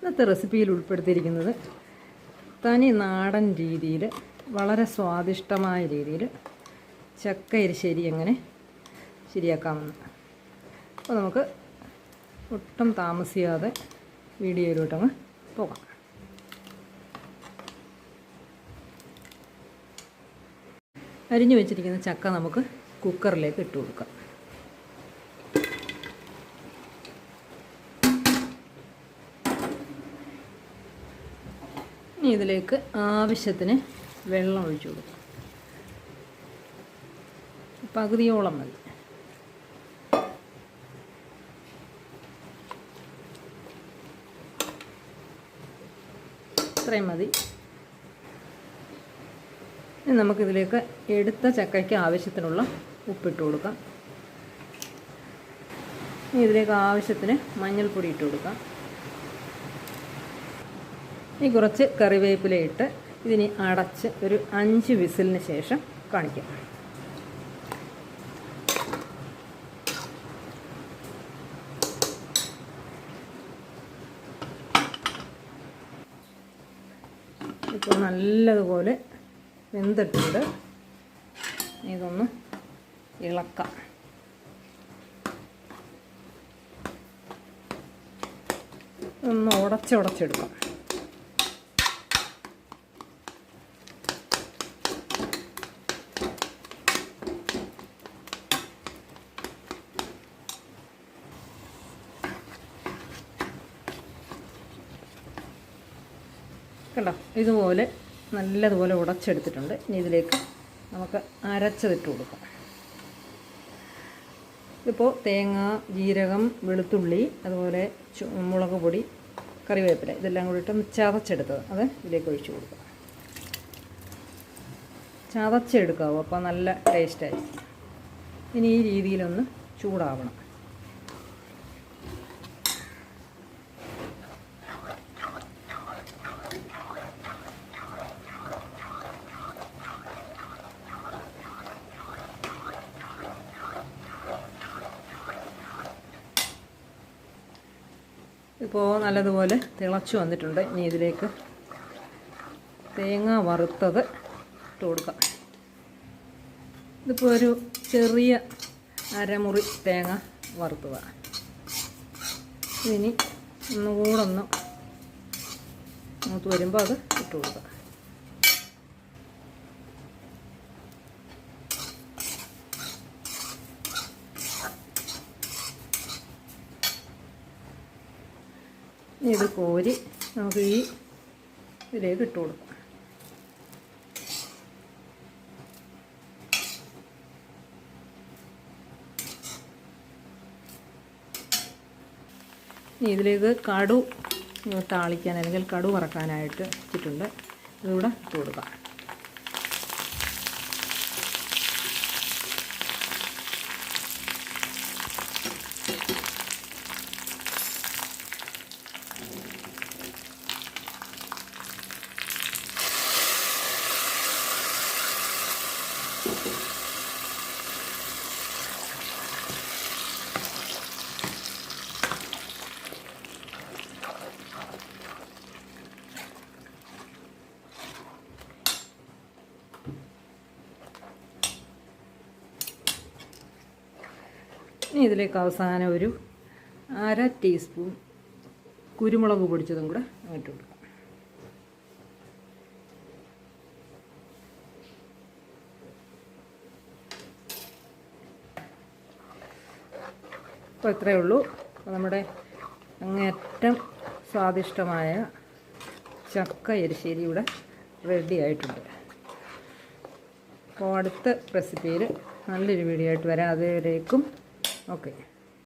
ഇന്നത്തെ റെസിപ്പിയിൽ ഉൾപ്പെടുത്തിയിരിക്കുന്നത് തനി നാടൻ രീതിയിൽ വളരെ സ്വാദിഷ്ടമായ രീതിയിൽ ചക്ക എരിശ്ശേരി എങ്ങനെ ശരിയാക്കാമെന്ന്. അപ്പോൾ നമുക്ക് ഒട്ടും താമസിയാതെ വീഡിയോയിലോട്ടങ്ങ് പോകാം. അരിഞ്ഞു വെച്ചിരിക്കുന്ന ചക്ക നമുക്ക് കുക്കറിലേക്ക് ഇട്ട് കൊടുക്കാം. ഇനി ഇതിലേക്ക് ആവശ്യത്തിന് വെള്ളം ഒഴിച്ചു കൊടുക്കും. പകുതിയോളം മതി. ഇത്രയും മതി. ഇനി നമുക്കിതിലേക്ക് എടുത്ത ചക്കയ്ക്ക് ആവശ്യത്തിനുള്ള ഉപ്പിട്ട് കൊടുക്കാം. ഇനി ഇതിലേക്ക് ആവശ്യത്തിന് മഞ്ഞൾപ്പൊടി ഇട്ട് കൊടുക്കാം. ഇനി കുറച്ച് കറിവേപ്പില ഇട്ട് ഇതിനി അടച്ച് ഒരു അഞ്ച് വിസിലിന് ശേഷം കാണിക്കാം. ഇപ്പോൾ നല്ലതുപോലെ വെന്തിട്ടുണ്ട്. ഇതൊന്ന് ഇളക്കാം. ഒന്ന് ഉടച്ചുടച്ചെടുക്കാം കണ്ടോ? ഇതുപോലെ നല്ലതുപോലെ ഉടച്ചെടുത്തിട്ടുണ്ട്. ഇനി ഇതിലേക്ക് നമുക്ക് അരച്ചതിട്ട് കൊടുക്കാം. ഇപ്പോൾ തേങ്ങ ജീരകം വെളുത്തുള്ളി അതുപോലെ മുളക് പൊടി കറിവേപ്പില ഇതെല്ലാം കൂടി ഇട്ട് ചതച്ചെടുത്തത്. അത് ഇതിലേക്ക് ഒഴിച്ചു കൊടുക്കുക ചതച്ചെടുക്കാവും. അപ്പോൾ നല്ല ടേസ്റ്റായി ഇനി ഈ രീതിയിലൊന്ന് ചൂടാവണം. ഇപ്പോൾ നല്ലതുപോലെ തിളച്ചു വന്നിട്ടുണ്ട്. ഇനി ഇതിലേക്ക് തേങ്ങ വറുത്തത് ഇട്ട് കൊടുക്കാം. ഇതിപ്പോൾ ഒരു ചെറിയ അരമുറി തേങ്ങ വറുത്തതാണ് ഇനി ഒന്നുകൂടെ ഒന്ന് മൂത്ത് വരുമ്പോൾ അത് ഇട്ട് കൊടുക്കാം. ഇത് കോരി നമുക്ക് ഈ ഇതിലേക്ക് ഇട്ട് കൊടുക്കാം. ഇതിലേക്ക് കടു താളിക്കാൻ അല്ലെങ്കിൽ കടു വറക്കാനായിട്ട് വെച്ചിട്ടുണ്ട് ഇതുകൂടെ ഇട്ട് കൊടുക്കാം. ഇനി ഇതിലേക്ക് അവസാനം ഒരു അര ടീസ്പൂൺ കുരുമുളക് പൊടിച്ചതും കൂടെ അങ്ങോട്ട് അപ്പോൾ ഇത്രയേ ഉള്ളൂ. നമ്മുടെ അങ്ങേറ്റം സ്വാദിഷ്ടമായ ചക്ക എരിശ്ശേരി ഇവിടെ റെഡി ആയിട്ടുണ്ട്. അപ്പോൾ അടുത്ത റെസിപ്പിയിൽ നല്ലൊരു വീഡിയോ ആയിട്ട് വരാം. അതുവരേക്കും ഓക്കെ.